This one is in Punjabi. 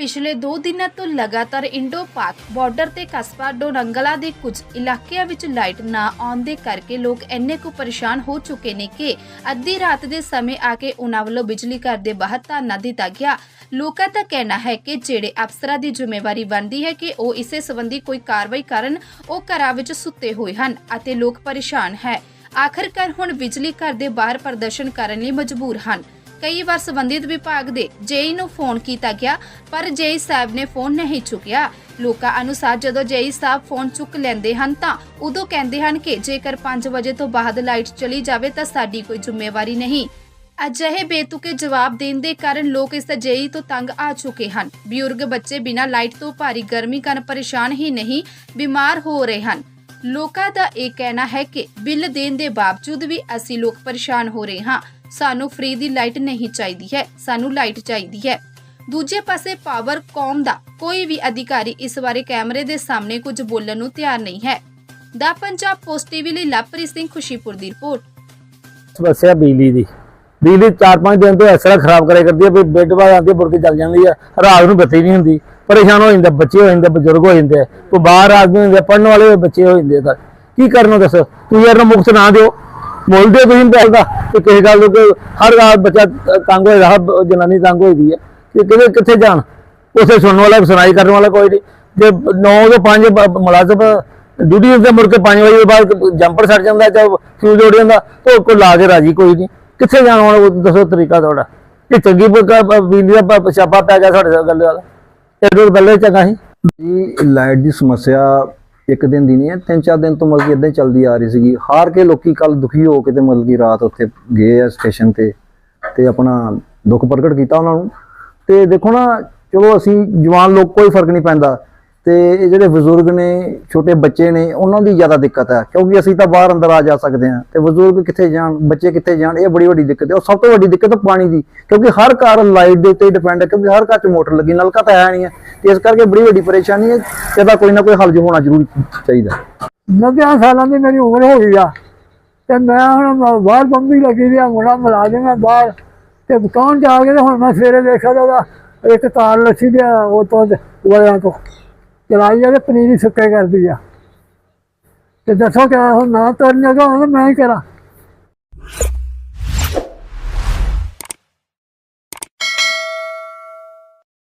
ਪਿਛਲੇ 2 ਦਿਨਾਂ ਤੋਂ ਲਗਾਤਾਰ ਇੰਡੋ ਪਾਕ ਬਾਰਡਰ ਤੇ ਕਸਬਾ ਡੋਰੰਗਲਾ ਦੇ ਕੁਝ ਇਲਾਕਿਆਂ ਵਿੱਚ ਲਾਈਟ ਨਾ ਆਉਣ ਦੇ ਕਰਕੇ ਲੋਕ ਇੰਨੇ ਕੁ ਪਰੇਸ਼ਾਨ ਹੋ ਚੁੱਕੇ ਨੇ ਕਿ ਅੱਧੀ ਰਾਤ ਦੇ ਸਮੇਂ ਆ ਕੇ ਉਹਨਾਂ ਵੱਲੋਂ ਬਿਜਲੀ ਘਰ ਦੇ ਬਾਹਰ ਧਰਨਾ ਦਿੱਤਾ ਗਿਆ। ਲੋਕਾਂ ਦਾ ਕਹਿਣਾ ਹੈ ਕਿ ਜਿਹੜੇ ਅਫਸਰਾਂ ਦੀ ਜ਼ਿੰਮੇਵਾਰੀ ਬਣਦੀ ਹੈ ਕਿ ਉਹ ਇਸੇ ਸੰਬੰਧੀ ਕੋਈ ਕਾਰਵਾਈ ਕਰਨ, ਉਹ ਘਰਾਂ ਵਿੱਚ ਸੁੱਤੇ ਹੋਏ ਹਨ ਅਤੇ ਲੋਕ ਪਰੇਸ਼ਾਨ ਹੈ। ਆਖਰਕਾਰ ਹੁਣ ਬਿਜਲੀ ਘਰ ਦੇ ਬਾਹਰ ਪ੍ਰਦਰਸ਼ਨ ਕਰਨ ਲਈ ਮਜਬੂਰ ਹਨ। ਕਈ ਵਾਰ ਸੰਬੰਧਿਤ ਵਿਭਾਗ ਦੇ ਜੇਈ ਨੂੰ ਫੋਨ ਕੀਤਾ ਗਿਆ, ਪਰ ਜੇਈ ਸਾਹਿਬ ਨੇ ਫੋਨ ਨਹੀਂ ਚੁੱਕਿਆ। ਲੋਕਾਂ ਅਨੁਸਾਰ ਜਦੋਂ ਜੇਈ ਸਾਹਿਬ ਫੋਨ ਚੁੱਕ ਲੈਂਦੇ ਹਨ ਤਾਂ ਉਦੋਂ ਕਹਿੰਦੇ ਹਨ ਕਿ ਜੇਕਰ 5 ਵਜੇ ਤੋਂ ਬਾਅਦ ਲਾਈਟ ਚਲੀ ਜਾਵੇ ਤਾਂ ਸਾਡੀ ਕੋਈ ਜ਼ਿੰਮੇਵਾਰੀ ਨਹੀਂ। ਅਜਿਹੇ ਬੇਤੁਕੇ ਜਵਾਬ ਦੇਣ ਦੇ ਕਾਰਨ ਲੋਕ ਇਸ ਜੇਈ ਤੋਂ ਤੰਗ ਆ ਚੁੱਕੇ ਹਨ। ਬਜ਼ੁਰਗ ਬੱਚੇ ਬਿਨਾਂ ਲਾਈਟ ਤੋਂ ਭਾਰੀ ਗਰਮੀ ਕਾਰਨ ਪਰੇਸ਼ਾਨ ਹੀ ਨਹੀਂ, ਬਿਮਾਰ ਹੋ ਰਹੇ ਹਨ। ਲੋਕਾਂ ਦਾ ਇਹ ਕਹਿਣਾ ਹੈ ਕਿ ਬਿੱਲ ਦੇਣ ਦੇ ਬਾਵਜੂਦ ਵੀ ਅਸੀਂ ਲੋਕ ਪਰੇਸ਼ਾਨ ਹੋ ਰਹੇ ਹਾਂ। ਸਾਨੂੰ ਫ੍ਰੀ ਦੀ ਲਾਈਟ ਨਹੀਂ ਚਾਹੀਦੀ ਹੈ, ਸਾਨੂੰ ਲਾਈਟ ਚਾਹੀਦੀ ਹੈ। ਦੂਜੇ ਪਾਸੇ ਪਾਵਰ ਕਾਮ ਦਾ, ਕੋਈ ਵੀ ਅਧਿਕਾਰੀ ਇਸ ਬਾਰੇ ਕੈਮਰੇ ਦੇ ਸਾਹਮਣੇ ਕੁਝ ਬੋਲਣ ਨੂੰ ਤਿਆਰ ਨਹੀਂ ਹੈ। ਦਾ ਪੰਜਾਬ ਪੋਸਟ ਟੀਵੀ ਲਈ ਲਵਪ੍ਰੀਤ ਸਿੰਘ ਖੁਸ਼ੀਪੁਰ ਦੀ ਰਿਪੋਰਟ। ਸਮੱਸਿਆ ਬਿਜਲੀ ਦੀ। ਬਿਜਲੀ 4-5 ਦਿਨ ਤੋਂ ਇਸ ਤਰ੍ਹਾਂ ਖਰਾਬ ਕਰਿਆ ਕਰਦੀ ਹੈ, ਵੀ ਬੈੱਡ ਬਾਅਦ ਆਉਂਦੀ ਬੁੜ ਕੇ ਚੱਲ ਜਾਂਦੀ ਹੈ, ਰਾਤ ਨੂੰ ਬੱਤੀ ਨਹੀਂ ਹੁੰਦੀ, ਪਰੇਸ਼ਾਨ ਹੋ ਜਾਂਦਾ, ਬੱਚੇ ਹੋ ਜਾਂਦੇ, ਬਜ਼ੁਰਗ ਹੋ ਜਾਂਦੇ ਕੋਈ ਬਾਹਰ ਆਦਮੀ ਹੁੰਦੇ ਪੜਨ ਵਾਲੇ ਬੱਚੇ ਹੋ ਜਾਂਦੇ ਤਾਂ। ਕੀ ਕਰਨਾ ਦੱਸੋ? ਤੁਸੀਂ ਯਾਰ ਮੁਕਤ ਨਾ ਦਿਓ। ਮੁੱਲ ਤੁਸੀਂ ਪੈਸੇ ਦਾ ਕਿਸੇ ਗੱਲ ਨੂੰ ਹਰ ਰਾਤ ਬੱਚਾ ਤੰਗ ਹੋਏਗਾ ਹਰ ਜਨਾਨੀ ਤੰਗ ਹੋਈਦੀ ਹੈ। ਕਿ ਕਿਤੇ ਕਿੱਥੇ ਜਾਣ? ਉਸੇ ਸੁਣਨ ਵਾਲਾ, ਸੁਣਾਈ ਕਰਨ ਵਾਲਾ ਕੋਈ ਨਹੀਂ। ਜੇ 9 ਤੋਂ 5 ਮੁਲਾਜ਼ਮ ਡਿਊਟੀ ਤੇ ਮੁੜ ਕੇ 5 ਵਜੇ ਬਾਅਦ ਜੰਪਰ ਛੱਡ ਜਾਂਦਾ ਜਾਂ ਫਿਊਜ਼ ਉੱਡ ਜਾਂਦਾ, ਤਾਂ ਕੋਈ ਲਾ ਕੇ ਰਾਜੀ ਕੋਈ ਨਹੀਂ। ਕਿੱਥੇ ਜਾਣ ਵਾਲਾ ਦੱਸੋ ਤਰੀਕਾ ਤੁਹਾਡਾ। ਇਹ ਚੰਗੀ ਬਿਜਲੀ ਦਾ ਪ- ਪੈ ਗਿਆ ਸਾਡੇ ਗੱਲ ਵਾਲਾ ਇਹ ਤੋਂ ਪਹਿਲੇ ਚੰਗਾ ਸੀ। ਜੀ, ਲਾਈਟ ਦੀ ਸਮੱਸਿਆ ਇੱਕ ਦਿਨ ਦੀ ਨਹੀਂ ਹੈ, ਤਿੰਨ ਚਾਰ ਦਿਨ ਤੋਂ ਮਤਲਬ ਕਿ ਇਦਾਂ ਹੀ ਚੱਲਦੀ ਆ ਰਹੀ ਸੀਗੀ। ਹਾਰ ਕੇ ਲੋਕੀ ਕੱਲ ਦੁਖੀ ਹੋ ਕੇ ਤੇ ਮਤਲਬ ਕਿ ਰਾਤ ਉੱਥੇ ਗਏ ਆ ਸਟੇਸ਼ਨ ਤੇ ਤੇ ਆਪਣਾ ਦੁੱਖ ਪ੍ਰਗਟ ਕੀਤਾ ਉਹਨਾਂ ਨੂੰ। ਤੇ ਦੇਖੋ ਨਾ, ਚਲੋ ਅਸੀਂ ਜਵਾਨ ਲੋਕ, ਕੋਈ ਫ਼ਰਕ ਨਹੀਂ ਪੈਂਦਾ। ਤੇ ਇਹ ਜਿਹੜੇ ਬਜ਼ੁਰਗ ਨੇ, ਛੋਟੇ ਬੱਚੇ ਨੇ, ਉਹਨਾਂ ਦੀ ਜ਼ਿਆਦਾ ਦਿੱਕਤ ਹੈ, ਕਿਉਂਕਿ ਅਸੀਂ ਤਾਂ ਬਾਹਰ ਅੰਦਰ ਆ ਜਾ ਸਕਦੇ ਹਾਂ ਤੇ ਬਜ਼ੁਰਗ ਕਿੱਥੇ ਜਾਣ, ਬੱਚੇ ਕਿੱਥੇ ਜਾਣ, ਇਹ ਬੜੀ ਵੱਡੀ ਦਿੱਕਤ ਹੈ। ਉਹ ਸਭ ਤੋਂ ਵੱਡੀ ਦਿੱਕਤ ਪਾਣੀ ਦੀ, ਕਿਉਂਕਿ ਹਰ ਘਰ ਲਾਈਟ ਦੇ ਉੱਤੇ ਡਿਪੈਂਡ ਹੈ, ਕਿਉਂਕਿ ਹਰ ਘਰ 'ਚ ਮੋਟਰ ਲੱਗੀ, ਨਲਕਾ ਤਾਂ ਹੈ ਨਹੀਂ ਹੈ, ਤੇ ਇਸ ਕਰਕੇ ਬੜੀ ਵੱਡੀ ਪਰੇਸ਼ਾਨੀ ਹੈ ਇਹਦਾ ਕੋਈ ਨਾ ਕੋਈ ਹੱਲ ਜੋ ਹੋਣਾ ਜ਼ਰੂਰੀ ਚਾਹੀਦਾ। ਨੱਬਿਆਂ ਸਾਲਾਂ ਦੀ ਮੇਰੀ ਉਮਰ ਹੋ ਗਈ ਆ, ਤੇ ਮੈਂ ਹੁਣ ਮ- ਬਾਹਰ ਬੰਬੀ ਲੱਗੀ ਦੀ ਆ, ਮੁੰਡਾ ਮੁਲਾਜ਼ਮ ਹੈ ਬਾਹਰ, ਤੇ ਦੁਕਾਨ ਜਾ ਕੇ ਤੇ ਹੁਣ ਮੈਂ ਸਵੇਰੇ ਦੇਖਿਆ ਤਾਂ ਉਹਦਾ ਇੱਕ ਤਾਰ ਲੱਸੀ ਦੇ ਉਹ ਤੋਂ ਵਾਲਿਆਂ ਤੋਂ। ਚਲਾਈ ਆ ਪਨੀਰੀ ਸੁੱਕੇ ਕਰਦੀ ਆ। ਤੇ ਦੱਸੋ ਕਿ ਹੁਣ ਨਾ ਤੁਰਨ ਜਗਾ ਮੈਂ ਹੀ ਕਰਾਂ।